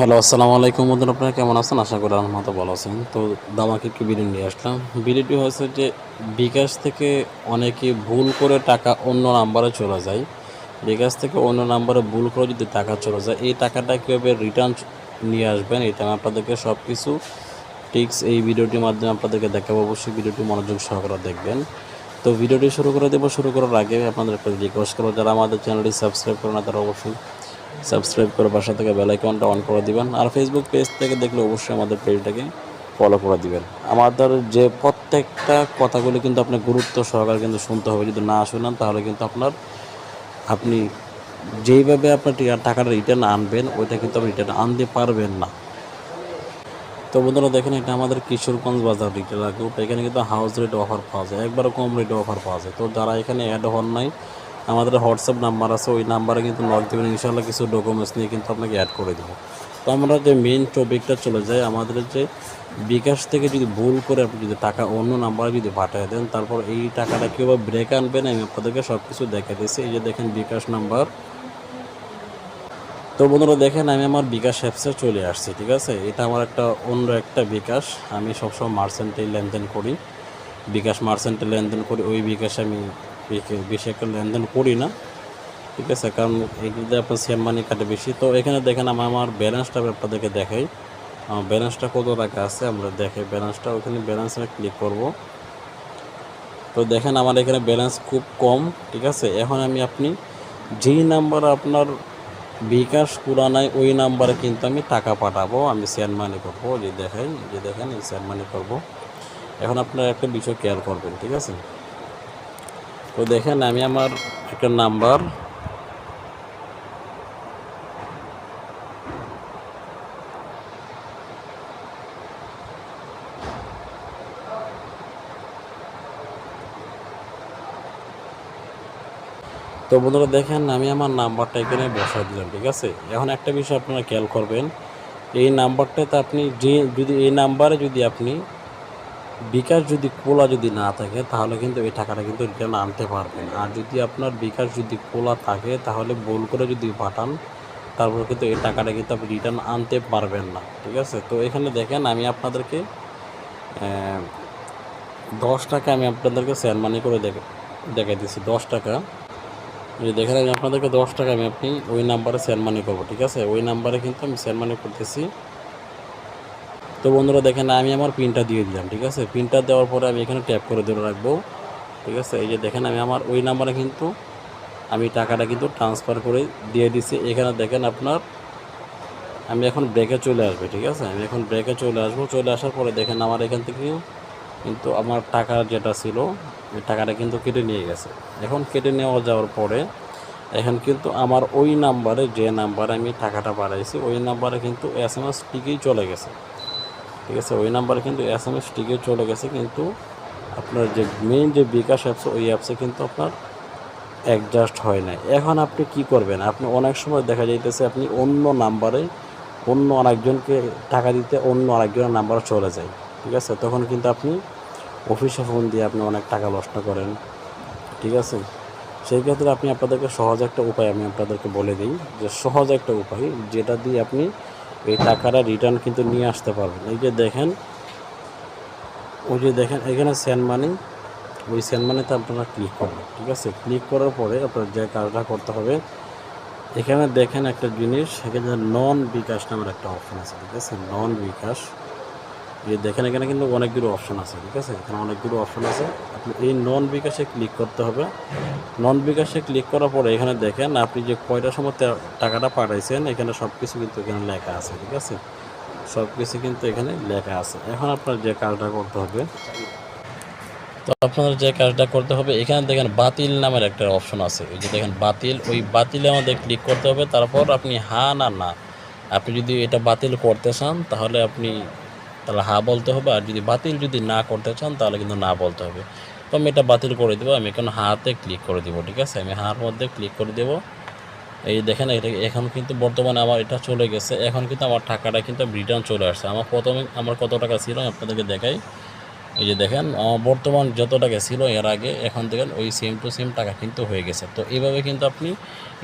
Hello, আসসালামু আলাইকুম। বন্ধুরা, আপনারা কেমন আছেন? আশা করি আমার মতো ভালো আছেন। তো দামাকে একটু ভিডিও নিয়ে আসলাম। ভিডিওটি হয়েছে যে বিকাশ থেকে অনেকে ভুল করে টাকা অন্য নাম্বারে চলে যায়। বিকাশ থেকে অন্য নাম্বারে ভুল করে যদি টাকা চলে যায়, এই টাকাটা কীভাবে রিটার্ন নিয়ে আসবেন? এটা আমি আপনাদেরকে সব কিছু টিক্স এই ভিডিওটির মাধ্যমে আপনাদেরকে দেখাবো। অবশ্যই ভিডিওটি মনোযোগ সহকারে দেখবেন। তো ভিডিওটি শুরু করে দেবো। শুরু করার আগে আপনাদের একটা রিকোয়েস্ট করব, যারা আমাদের চ্যানেলটি সাবস্ক্রাইব করে না, তারা অবশ্যই সাবস্ক্রাইব করে পাশে থেকে বেল আইকনটা অন করে দিবেন। আর ফেসবুক পেজ থেকে দেখলে অবশ্যই আমাদের পেজটাকে ফলো করে দিবেন। আমাদের যে প্রত্যেকটা কথাগুলি কিন্তু আপনার গুরুত্ব সহকারে কিন্তু শুনতে হবে। যদি না শুনেন, তাহলে কিন্তু আপনার, আপনি যেইভাবে আপনার টাকাটা রিটার্ন আনবেন, ওইটা কিন্তু আপনি রিটার্ন আনতে পারবেন না। তো বন্ধুরা, দেখেন এটা আমাদের কিশোরগঞ্জ বাজার রিটেলার গ্রুপ এখানে কিন্তু হাউস রেট অফার পাওয়া যায়। একবারও কম রেটে অফার পাওয়া যায়। তো যারা এখানে অ্যাড হন নাই আমাদের হোয়াটসঅ্যাপ নাম্বার আছে, ওই নাম্বারে কিন্তু নক দেবেন। ইনশাল্লাহ কিছু ডকুমেন্টস নিয়ে কিন্তু আপনাকে অ্যাড করে দেবো। তো আমরা যে মেইন টপিকটা চলে যাই, আমাদের যে বিকাশ থেকে যদি ভুল করে আপনি যদি টাকা অন্য নাম্বারে যদি পাঠিয়ে দেন, তারপর এই টাকাটা কীভাবে ব্রেক আনবেন, আমি আপনাদেরকে সব কিছু দেখে দিয়েছি এই যে দেখেন বিকাশ নাম্বার। তো বন্ধুরা দেখেন, আমি আমার বিকাশ অ্যাপসে চলে আসছি, ঠিক আছে? এটা আমার একটা অন্য একটা বিকাশ। আমি সবসময় মার্চেন্টে লেনদেন করি। বিকাশ মার্চেন্টে লেনদেন করি, ওই বিকাশে আমি বেশি- একটা লেনদেন করি না। ঠিক আছে, কারণ এগুলোতে আপনার সেম মানি কাটে বেশি, তো এখানে দেখেন আমি আমার ব্যালেন্সটা আপনাদেরকে দেখাই। আমার ব্যালেন্সটা কত টাকা আছে, আমরা দেখাই ব্যালেন্সটা ওখানে ব্যালেন্সে ক্লিক করব। তো দেখেন আমার এখানে ব্যালেন্স খুব কম, ঠিক আছে? এখন আমি আপনি যেই নাম্বার আপনার বিকাশ পুরানায় ওই নাম্বারে কিন্তু আমি টাকা পাঠাবো, আমি সেন্ড মানি করব। যে দেখাই, যে দেখেন এই সেন্ড মানি করব। এখন আপনারা একটা বিষয় খেয়াল করবেন, ঠিক আছে? তো দেখেন, আমি আমার একটা নাম্বার তো বন্ধুরা দেখেন, আমি আমার নাম্বারটা এখানে বসাই দিলাম, ঠিক আছে? এখন একটা বিষয় আপনারা খেয়াল করবেন, এই নাম্বারটাতে আপনি যে, যদি, এই নাম্বারে যদি আপনি বিকাশ যদি খোলা যদি না থাকে, তাহলে কিন্তু এই টাকাটা কিন্তু রিটার্ন আনতে পারবেন আর যদি আপনার বিকাশ যদি খোলা থাকে, তাহলে ভুল করে যদি পাঠান, তারপর কিন্তু এই টাকাটা কিন্তু আপনি রিটার্ন আনতে পারবেন না, ঠিক আছে? তো এখানে দেখেন, আমি আপনাদেরকে দশ টাকা আমি আপনাদেরকে সেন্ড মানি করে দেখে, দেখাই দিচ্ছি, দশ টাকা। যে দেখেন, আমি আপনাদেরকে দশ টাকা আমি আপনি ওই নাম্বারে সেন্ড মানি করব, ঠিক আছে? ওই নাম্বারে কিন্তু আমি সেন্ড মানি করতেছি। তো বন্ধুরা দেখেন, আমি আমার পিনটা দিয়ে দিলাম, ঠিক আছে? পিনটা দেওয়ার পরে আমি এখানে ট্যাপ করে ধরে রাখব, ঠিক আছে? এই যে দেখেন, আমি আমার ওই নাম্বারে কিন্তু আমি টাকাটা কিন্তু ট্রান্সফার করে দিয়ে দিছি। এখানে দেখেন আপনার, আমি এখন ব্রেকে চলে আসবে, ঠিক আছে? আমি এখন ব্রেকে চলে আসব। চলে আসার পরে দেখেন, আমার এখান থেকে কিন্তু আমার টাকা যেটা ছিল টাকাটা কিন্তু কেটে নিয়ে গেছে। এখন কেটে নেওয়া যাওয়ার পরে এখন কিন্তু আমার ওই নাম্বারে যে নাম্বারে আমি টাকাটা পাঠাইছি ওই নাম্বারে কিন্তু এস এম এস টিকেই চলে গেছে। ঠিক আছে, ওই নাম্বারে কিন্তু এস এম এস টিকে চলে গেছে, কিন্তু আপনার যে মেইন যে বিকাশ অ্যাপস ওই অ্যাপসে কিন্তু আপনার অ্যাডজাস্ট হয় না এখন আপনি কি করবেন? আপনি অনেক সময় দেখা যাইতেছে আপনি অন্য নাম্বারে অন্য আরেকজনকে টাকা দিতে অন্য আরেকজনের নাম্বারে চলে যায়, ঠিক আছে? তখন কিন্তু আপনি অফিসে ফোন দিয়ে আপনি অনেক টাকা নষ্ট করেন, ঠিক আছে? সেই ক্ষেত্রে আপনি আপনাদেরকে সহজ একটা উপায় আমি আপনাদেরকে বলে দিই, যে সহজ একটা উপায়, যেটা দিয়ে আপনি এই টাকাটা রিটার্ন কিন্তু নিয়ে আসতে পারবেন। এই যে দেখেন, ওই যে দেখেন, এখানে সেন্ড মানি ওই সেন্ড মানিতে আপনারা ক্লিক করবেন, ঠিক আছে? ক্লিক করার পরে আপনার যে কাজটা করতে হবে, এখানে দেখেন একটা জিনিস, এখানে নন বিকাশ নামের একটা অপশন আছে, ঠিক আছে? নন বিকাশ এই দেখেন এখানে কিন্তু অনেকগুলো অপশন আছে, ঠিক আছে? এখানে অনেকগুলো অপশন আছে। আপনি এই নন বিকাশে ক্লিক করতে হবে। নন বিকাশে ক্লিক করার পরে এখানে দেখেন আপনি যে কয়টার সময় টাকাটা পাঠাইছেন, এখানে সব কিছু কিন্তু এখানে লেখা আছে, ঠিক আছে? সব কিছু কিন্তু এখানে লেখা আছে। এখন আপনার যে কাজটা করতে হবে, তো আপনার যে কাজটা করতে হবে, এখানে দেখেন বাতিল নামের একটা অপশন আছে। ওই যে দেখেন বাতিল, ওই বাতিলে আমাদের ক্লিক করতে হবে। তারপর আপনি হা না না, আপনি যদি এটা বাতিল করতে চান, তাহলে আপনি তাহলে হা বলতে হবে, আর যদি বাতিল যদি না করতে চান তাহলে কিন্তু না বলতে হবে। তো আমি এটা বাতিল করে দেবো, আমি এখন হাতে ক্লিক করে দেবো, ঠিক আছে? আমি হার মধ্যে ক্লিক করে দেবো। এই দেখেন, এটা এখন কিন্তু বর্তমানে আমার এটা চলে গেছে। এখন কিন্তু আমার টাকাটা কিন্তু রিটার্ন চলে আসছে। আমার প্রথমে আমার কত টাকা ছিল আপনাদেরকে দেখাই। এই যে দেখেন, আমার বর্তমান যত টাকা ছিল এর আগে, এখন দেখেন ওই সেম টু সেম টাকা কিন্তু হয়ে গেছে। তো এইভাবে কিন্তু আপনি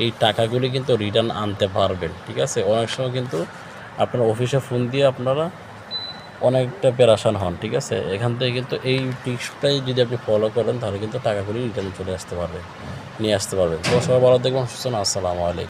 এই টাকাগুলি কিন্তু রিটার্ন আনতে পারবেন, ঠিক আছে? অনেক সময় কিন্তু আপনার অফিসে ফোন দিয়ে আপনারা অনেকটা পেরাশান হন, ঠিক আছে? এখান থেকে কিন্তু এই টিপসটাই যদি আপনি ফলো করেন, তাহলে কিন্তু টাকাগুলি রিটার্ন চলে আসতে পারবে, নিয়ে আসতে পারবেন তো সবাই ভালো দেখবেন সুস্থ আসসালামু আলাইকুম।